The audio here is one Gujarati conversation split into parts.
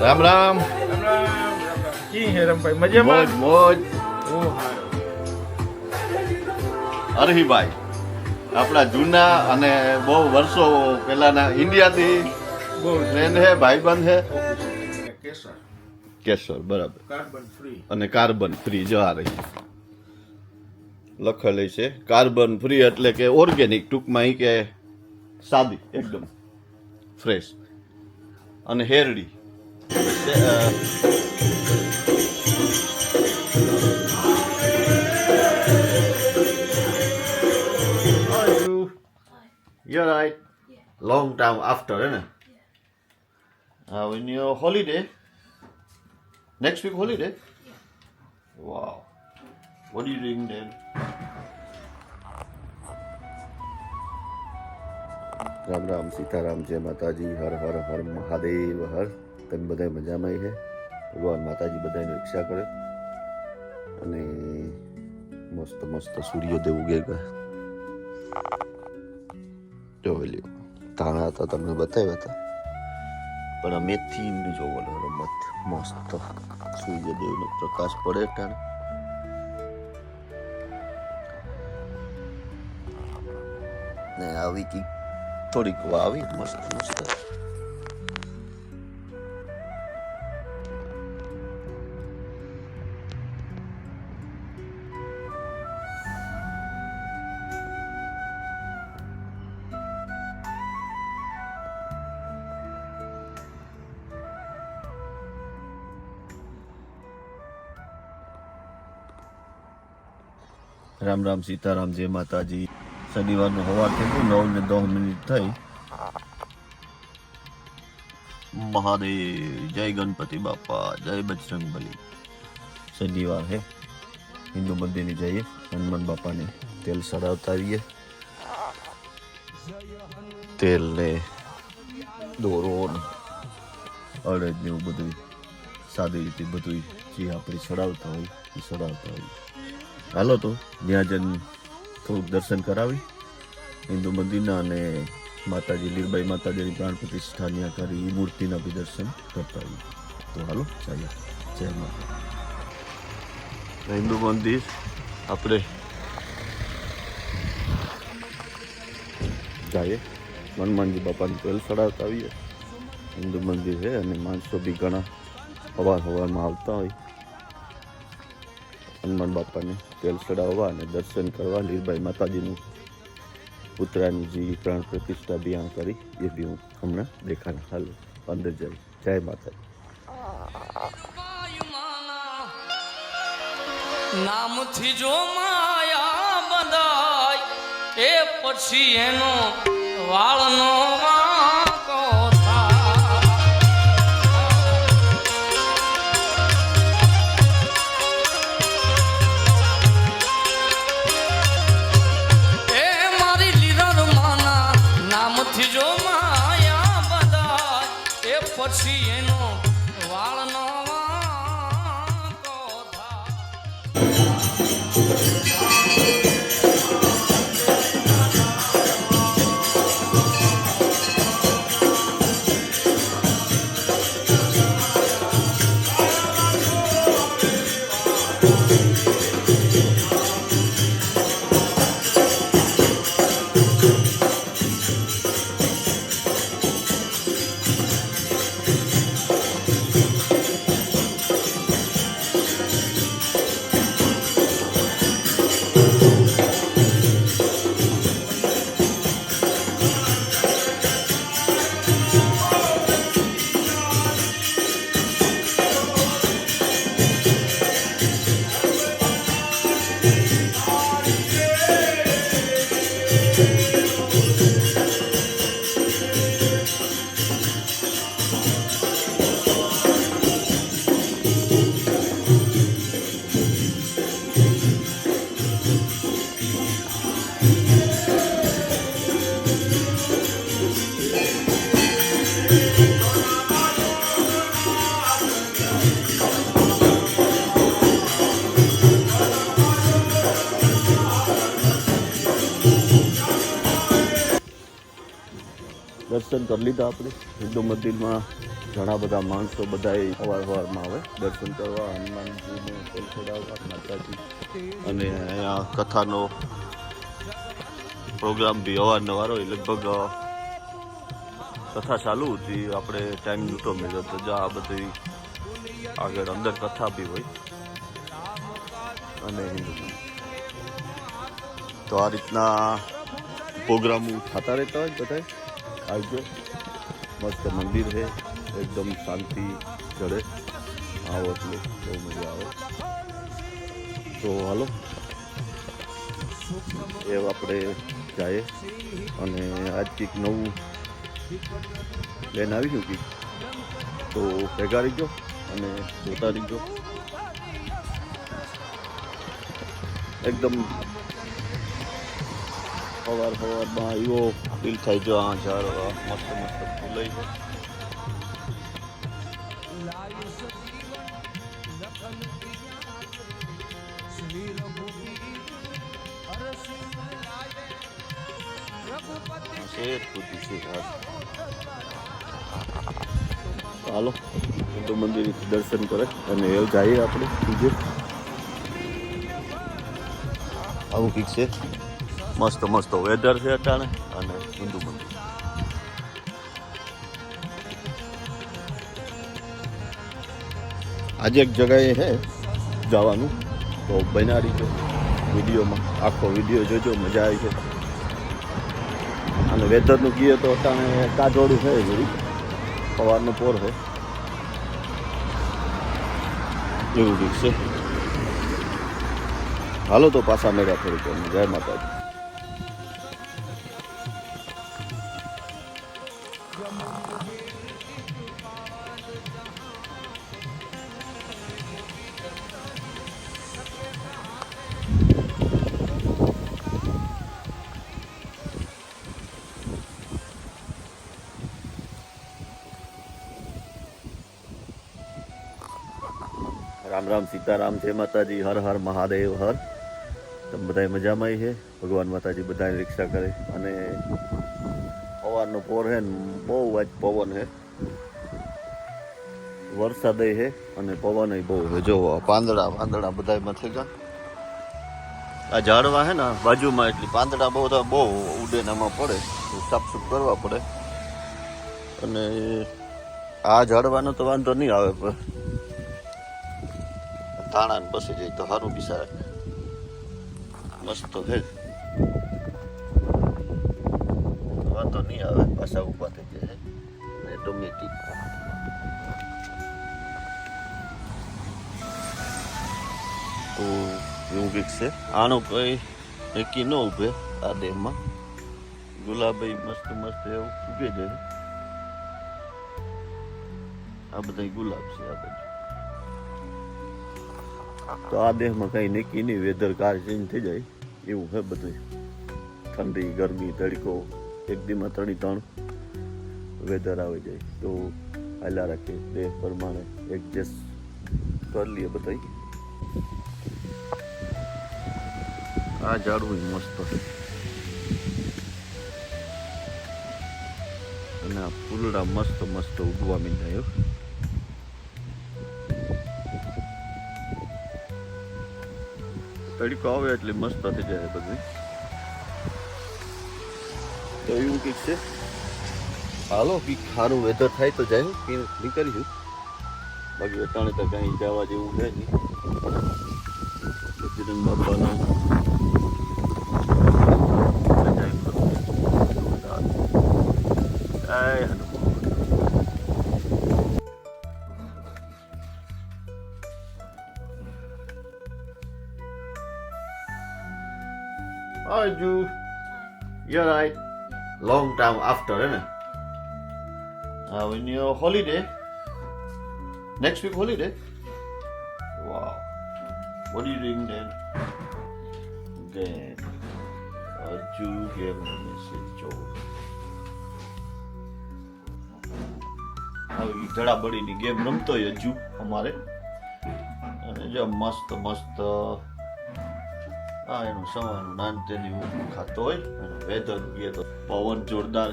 રામ રામ. મોજ મોજ. અરહીભાઈ આપણા જૂના અને બહુ વર્ષો પહેલાના ઇન્ડિયાથી ફ્રેન્ડ હે ભાઈબંધ હે. કેસર. બરાબર. કાર્બન ફ્રી અને કાર્બન ફ્રી જો આ રહી. લખેલી છે કાર્બન ફ્રી એટલે કે ઓર્ગેનિક ટૂંકમાં કે સાદી એકદમ ફ્રેશ અને હેરડી અ, How are you? You're right. Long time after, isn't it? Uh, when your holiday, next week holiday? Wow. What are you doing then? Ram Ram Sitaram, જય માતાજી, હર હર હર મહાદેવ, હર. તમે બધા મજામાં છે ભગવાન માતાજી બધાની રક્ષા કરે. અને મસ્ત મસ્ત સૂર્યોદય ઉગે ગયા જો લ્યો તાણા હતા તમને બતાવ્યા હતા. પણ અમે થી જોવો રમત મસ્ત સૂર્યદેવનો પ્રકાશ પડે ટાણે. આવી કી થોડીક વાવી મસ્ત મસ્ત રામ રામ સીતારામ જય માતાજી. શનિવારનો હોવા થઈ ગયું, નવ ને દસ મિનિટ થઈ. મહાદેવ, જય ગણપતિ બાપા, જય બજરંગ બલી. શનિવાર હે. હિન્દુ મંદિરની જઈએ, હનુમાન બાપાને તેલ ચડાવતા આવીએ તેલ ને દોરો અડદ ને એવું બધું, સાદી રીતે બધું જે આપણે ચડાવતા હોય, એ ચડાવતા હોય. હાલો તો ત્યાં જઈને થોડુંક દર્શન કરાવી. હિન્દુ મંદિરના અને માતાજી લીરબાઈ માતાજીની પ્રાણ પ્રતિષ્ઠા કરી એ મૂર્તિના બી દર્શન કરતા આવી તો હાલો ચાલો જય માતા હિન્દુ મંદિર આપણે જઈએ. હનુમાનજી બાપાની તેલ ચડાવતા આવીએ હિન્દુ મંદિર છે અને માણસો બી ઘણા અવાર હવારમાં આવતા હોય. હનુમાન બાપાને તેલ ચડાવવા અને દર્શન કરવા લીરબાઈ માતાજીનું પુતરાની જે પ્રાણ પ્રતિષ્ઠા બી કરી, એ બી હું હમણાં દેખાડ. હાલ, અંદર જઈ. જય માતાજી. નામથી જો માયા બંધાય, એ પછી એનો વાળનો પછી એનો વાળનો દર્શન કરી લીધા આપણે. હિન્દુ મંદિરમાં ઘણા બધા માણસો બધા અવાર અવારમાં આવે. દર્શન કરવા, હનુમાનજીને તેલ ચડાવવા, માતાજી. અને અહીંયા કથાનો પ્રોગ્રામ બી અવારનવાર હોય. લગભગ કથા ચાલુ હતી. આપણે ટાઈમ નહોતો મળ્યો તો જા આ બધી આગળ અંદર કથા બી હોય. અને તો આ રીતના પ્રોગ્રામો થતા રહેતા હોય બધા આવજો મસ્ત મંદિર છે એકદમ શાંતિ ચડે આવો એટલે બહુ મજા આવે તો હાલો એ આપણે જાય અને આજ કંઈક નવું લઈને ગયું કંઈક તો ભેગા રહીજો અને જોતા રહીજો એકદમ સવાર સવારમાં આવ્યો ફીલ થાય જો આ ઝાડ મસ્ત મસ્ત ફૂલાઈ છે. હાલો, હિન્દુ મંદિર દર્શન કરે અને એ જઈએ આપણે બીજે આવું કંઈક છે. મસ્ત મસ્ત વેધર છે અટાણે અને ઊંધું મંદિર આજે એક જગાએ છે જવાનું, તો બનાવી જો વિડીયોમાં. આખો વીડિયો જોજો, મજા આવી છે અને વેધરનું કહીએ તો અટાણે કાજોડું છે જરી સવારનો પોર છે. એવું કંઈક છે. હાલો તો પાછા મેળ્યા થોડીક જય માતાજી. રામ રામ સીતારામ જય માતાજી, હર હર મહાદેવ, હર. તમે બધા મજામાં છે ભગવાન માતાજી બધાની રીક્ષા કરે. અને પવનનો પોર છે ને, બહુ જ પવન છે વરસાદ છે અને પવન બહુ છે જો પાંદડા પાંદડા બધા મથે ગયા. આ ઝાડવા છે ને બાજુમાં એટલી પાંદડા બહુ બહુ ઉડે આમાં પડે. સાફસૂફ કરવા પડે. અને આ ઝાડવાનો તો વાંધો નહીં આવે પણ. ધાણા ને જાય તો સારું બિચારા. મસ્ત છે વાંધો નહીં આવે, પાછા ઊભા થઈ જાય ને ટોમેટી તો એવું કંઈક છે? આનો ભાઈ નક્કી ન ઉભે આ દેહમાં ગુલાબભાઈ મસ્ત મસ્ત એવું ઊભે જાય આ બધા ગુલાબ છે આ બધું. તો આ દેહમાં કઈ નક્કી નહીં વેધર કાર ચેન્જ થઈ જાય. એવું છે બધું ઠંડી, ગરમી, તડકો, એક દીમાં ત્રણી ત્રણ વેધર આવી જાય. તો હાલા રાખીએ દેહ પ્રમાણે. એડજસ્ટ કરી લઈએ બધા આ ઝાડવું મસ્ત છે. અને આ ફૂલડા મસ્ત મસ્ત ઉગવા મીંડાય તડકો આવે એટલે મસ્ત થઈ જાય બધું. તો એવું કંઈક છે? હાલો, કંઈક સારું વેધર થાય તો જાય. કંઈક નીકળીશું. બાકી અટાણે તો કંઈ જવા જેવું છે નહીં. બજરંગ બાપાનો Hi. You're right. Long time after, isn't it? Uh, when your holiday, next week holiday. Wow. What are you doing then? Then, uh, Ju gave me a message. હવે ધડાબડીની ગેમ રમતો હોય હજુ અમારે અને જો મસ્ત મસ્ત આ એનું સવારનું નાન તેની ઊંઘ ખાતો હોય અને વેધર એ તો પવન જોરદાર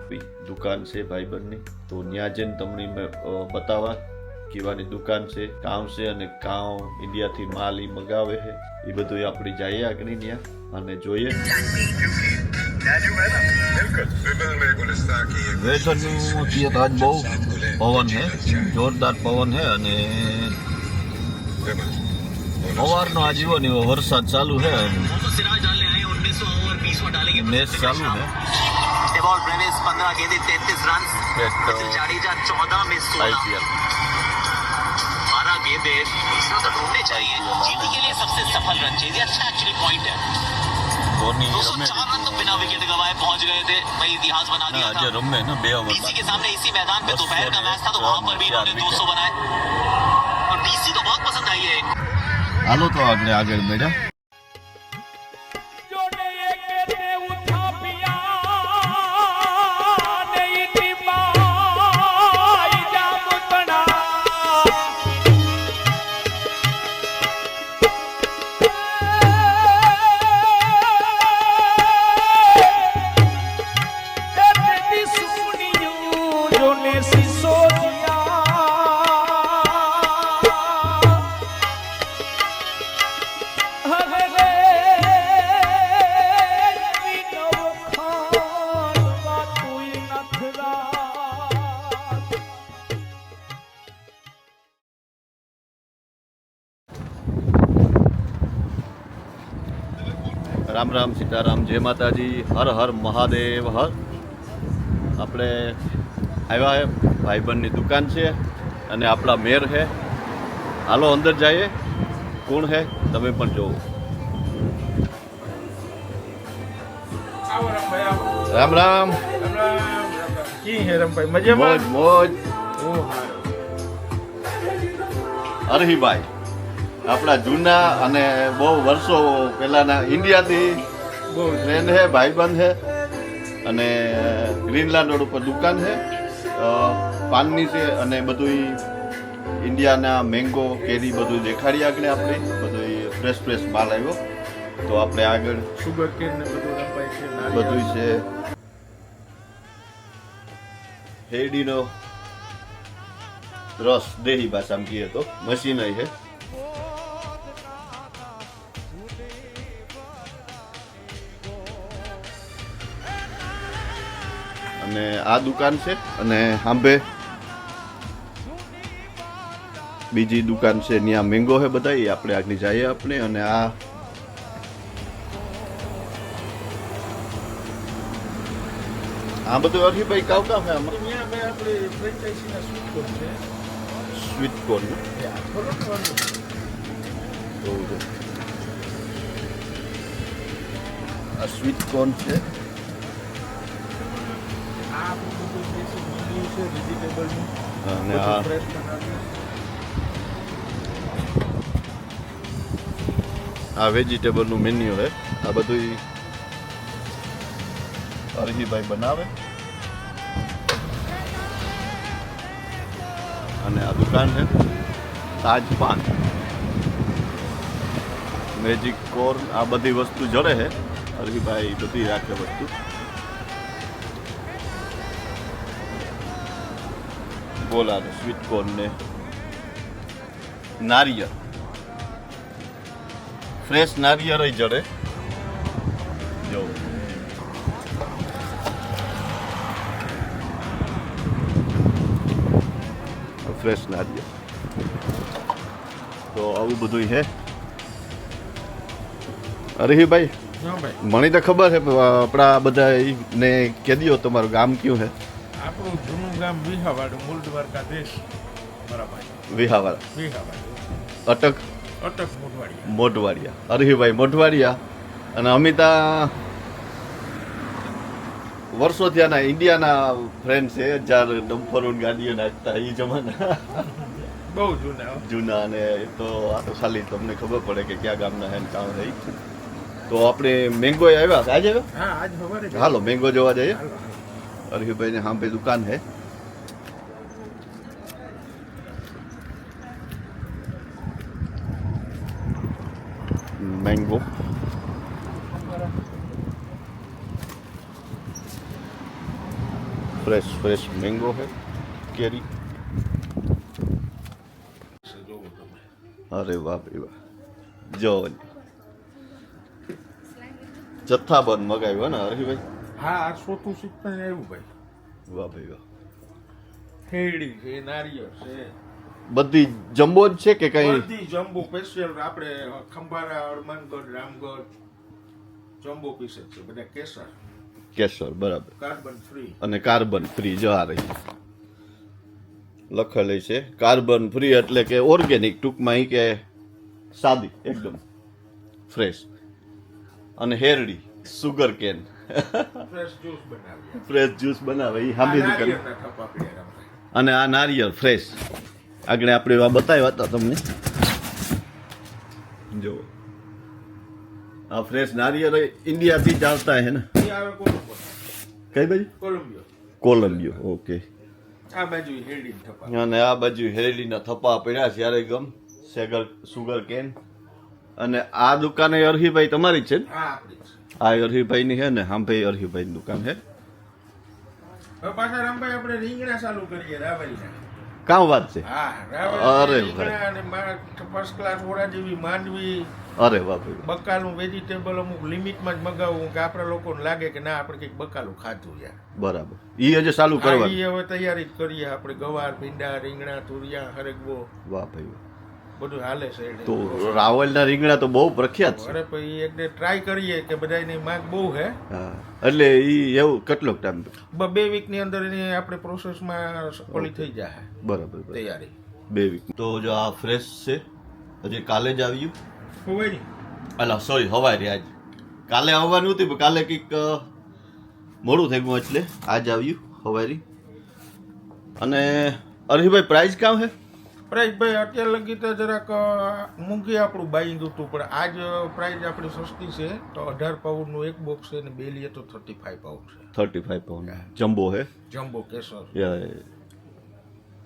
આપી દુકાન છે? ભાઈબંધની તો ત્યાં જઈને તમને બતાવવા કેવાની દુકાન છે કામ છે અને કામ ઇન્ડિયાથી માલ ઈ મગાવે છે એ બધું આપણે જઈએ આગળ ત્યાં અને જોઈએ વેધરનું જે આજ બહુ પવન છે જોરદાર પવન છે અને સવારનો આ જીવો ને એવો વરસાદ ચાલુ છે सिराज डालने आए उन्नीस सौ और बीस में डालेंगे મેચ ચાલુ છે डेवॉल ब्रेविस पंद्रह गेंदे तैतीस रन जाडेजा चौदह में सोलह આઈપીએલ बारह गेंदे इसमें तो ढूंढने चाहिए जीटी के लिए सबसे सफल रन चाहिए अच्छा एक्चुअली पॉइंट है ધોની दो सौ રમે चार रन तो बिना विकेट गवाए पहुंच गए थे वही इतिहास बना ના दिया આજે था રમે ને બે डीसी ઓવરમાં के सामने इसी मैदान पे बस दोपहर का और मैच था तो एक वहां पर भी चार इन्होंने दो सौ विकेट। बनाए और डीसी तो बहुत पसंद आई है હાલો તો આગળ આગળ મેળા રામ રામ સીતારામ જય માતાજી હર હર મહાદેવ હર. આપણે આવ્યા હે ભાઈબંધની દુકાન છે અને આપણા મેર છે હાલો અંદર જઈએ. કોણ હે? તમે પણ જોવો. રામ રામ. હે મોજ મોજ. અરહીભાઈ. આપણા જૂના અને બહુ વર્ષો પહેલાના ઇન્ડિયાથી બહુ ફ્રેન્ડ છે ભાઈબંધ છે અને ગ્રીનલેન્ડ રોડ ઉપર દુકાન છે. પાનની છે અને બધું ઇન્ડિયાના મેંગો કેરી બધું દેખાડી આગળ આપણે. બધું ફ્રેશ ફ્રેશ માલ આવ્યો. તો આપણે આગળ સુગર કેન ને બધું છે. બધું છે. શેરડીનો રસ દેહી ભાષામાં કહીએ તો મશીન છે. અને આ દુકાન છે અને હાંભે બીજી દુકાન છે ત્યાં મેંગો છે બધા એ આપણે આગળ જઈએ આપણે અને આ આ બધું અરહીભાઈ કાવ કામ છે અમારે ત્યાં મેં આપણે ફ્રેન્ચાઇઝીના સ્વીટ કોર્ન છે. Sweet corn? આ સ્વીટ કોર્ન છે? અને આ આ વેજીટેબલનું મેન્યુ છે. આ બધું અરહીભાઈ બનાવે. અને આ દુકાન છે તાજ પાન મેજિક કોર્ન આ બધી વસ્તુ જડે છે. અરહીભાઈ બધી રાખે વસ્તુ. બોલા સ્વીટ કોર્ન ને નારિયેળ. ફ્રેશ નારિયેળ જડે. જો. ફ્રેશ નારિયેળ. તો આવું બધું છે અરે ભાઈ. મને તો ખબર છે પણ આપણા બધા ને કેદીઓ તમારું ગામ કયું છે? ગામ વિહાવાડું મૂળ દ્વારકા દેશ. મારા ભાઈ વિહાવાળા વિહાવાડું. અટક. અટક મોઢવાડિયા. મોઢવાડિયા. અરહીભાઈ મોઢવાડિયા અને અમિતા વર્ષો ત્યાંના ઇન્ડિયાના ફ્રેન્ડ છે. જ્યારે ડમ્ફરો ને ગાડીઓ નાખતા એ જમાના. બહુ જૂના જૂના અને એ તો આ તો ખાલી તમને ખબર પડે કે ક્યાં ગામના હેન કામ રહી તો આપણે મેંગો આવ્યા? આજે આવ્યા? હાલો મેંગો જોવા જઈએ. અરહીભાઈ ને સાંભે દુકાન હે મેંગો ફ્રેશ ફ્રેશ મેંગો है કેરી અરે વાહ ભાઈ વાહ જો જથ્થાબંધ મગાવ્યો ને હરિભાઈ હા આ સોતું ને આવ્યું ભાઈ વાહ ભાઈ વાહ ખેડી છે નારિયેળ છે બધી જમ્બો જ છે કે કઈ બધી જમ્બો સ્પેશિયલ આપણે ખંભારા હનુમાનગઢ રામગઢ જમ્બો પીસ છે બધા કેસર કેસર બરાબર. કાર્બન ફ્રી અને કાર્બન ફ્રી જો આ રહી. લખેલી છે કાર્બન ફ્રી એટલે કે ઓર્ગેનિક ટૂંકમાં કે સાદી એકદમ ફ્રેશ અને હેરડી સુગર કેન ફ્રેશ જ્યુસ બનાવ્યા ફ્રેશ જ્યુસ બનાવે એ હાંભી દુકાન. અને આ નારિયેળ ફ્રેશ આગળ આપણે એવા બતાવ્યા હતા તમને. જો આ ફ્રેશ નારિયેળ ઇન્ડિયાથી જ આવતા હે ને? એ કઈ બાજુ? કોલંબિયો કોલંબિયો ઓકે. આ બાજુ હેરડી થપા અને આ બાજુ હેરેલીના થપ્પા પડ્યા છે, યારે ગમ. સેગર સુગર કેન. અને આ દુકાને અરહીભાઈ તમારી છે ને? આ અરહીભાઈ ની છે ને, હાંભાઈ અરહીભાઈની દુકાન છે પાછા રામભાઈ આપણે રીંગણા ચાલુ કરીએ, રાવલના. કામ વાત છે? અરે ફર્સ્ટ ક્લાસ ઓરા જેવી માંડવી અરે ભાઈ. બકાલું વેજીટેબલ અમુક લિમિટમાં જ મગાવું કે આપણા લોકોને લાગે કે ના આપણે કંઈક બકાલું ખાધું યાર બરાબર. એ હજે ચાલુ કરવા એ હવે તૈયારી જ કરીએ આપણે. ગવાર ભીંડા રીંગણા તુરિયા હરગવો. વાહ ભાઈ. બધું હાલે છે. તો રાવલના રીંગણા તો બહુ પ્રખ્યાત છે. અરે પછી એકને ટ્રાય કરીએ કે બધાની માંગ બહુ હે. એટલે ઈ એવું કેટલોક ટાઈમ બે બે વીકની અંદર એની આપણે પ્રોસેસમાં ઓલી થઈ જાય બરાબર. તૈયારી. બે વીક તો જો આ ફ્રેશ છે હજી કાલે જ આવ્યું. હોય અલા સોરી હવારે આજ. કાલે આવવાનું હતું પણ કાલે કંઈક મોડું થઈ ગયું એટલે આજ આવ્યું હવારી અને અરહીભાઈ પ્રાઇસ કામ હે? પ્રાઇસ ભાઈ અત્યાર લગી તો જરાક મૂંઘી આપણું બાઈંગ હતું પણ આજ પ્રાઇઝ આપણી સસ્તી છે તો અઢાર પાઉન્ડનું એક બોક્સ છે અને બે લઈએ તો થર્ટી ફાઈવ પાઉન્ડ છે. થર્ટી ફાઈવ પાઉન્ડ જમ્બો હે? જમ્બો કેસર.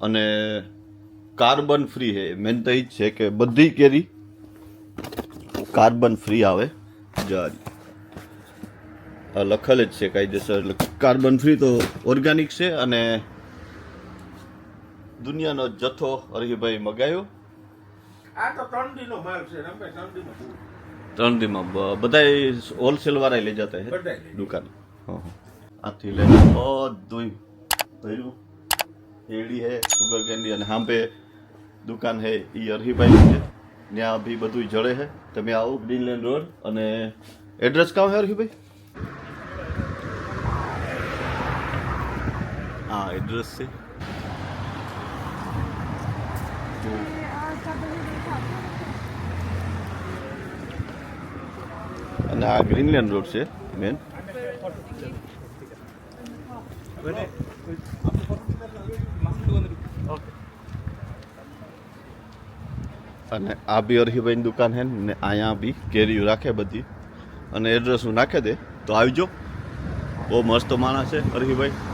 અને કાર્બન ફ્રી હે. મેન તો એ જ છે કે બધી કેરી કાર્બન ફ્રી આવે. જારી. લખેલ જ છે કાયદેસર. એટલે કાર્બન ફ્રી તો ઓર્ગેનિક છે અને દુનિયાનો જથ્થો હરિભાઈ મગાયો. આ તો ત્રણ દીનો માલ છે ત્રણ દીમાં બધા હોલસેલ વાળા લઈ જતા હે? દુકાન. હં, હં. આથી લઈને બધું ભર્યું. હેડી હે સુગર કેન્ડી અને હાંભે દુકાન હે એ અરહીભાઈ છે. ત્યાં બી બધું જડે હે. તમે આવો ગ્રીનલેન્ડ રોડ અને એડ્રેસ કાં હે અરહીભાઈ હા એડ્રેસ છે. અને આ ગ્રીનલેન્ડ રોડ છે મેન અને આ બી અરહીભાઈની દુકાન છે ને અહીંયા બી કેરીઓ રાખે બધી. અને એડ્રેસ હું નાખે દે, તો આવજો. બહુ મસ્ત માણસ છે અરહીભાઈ.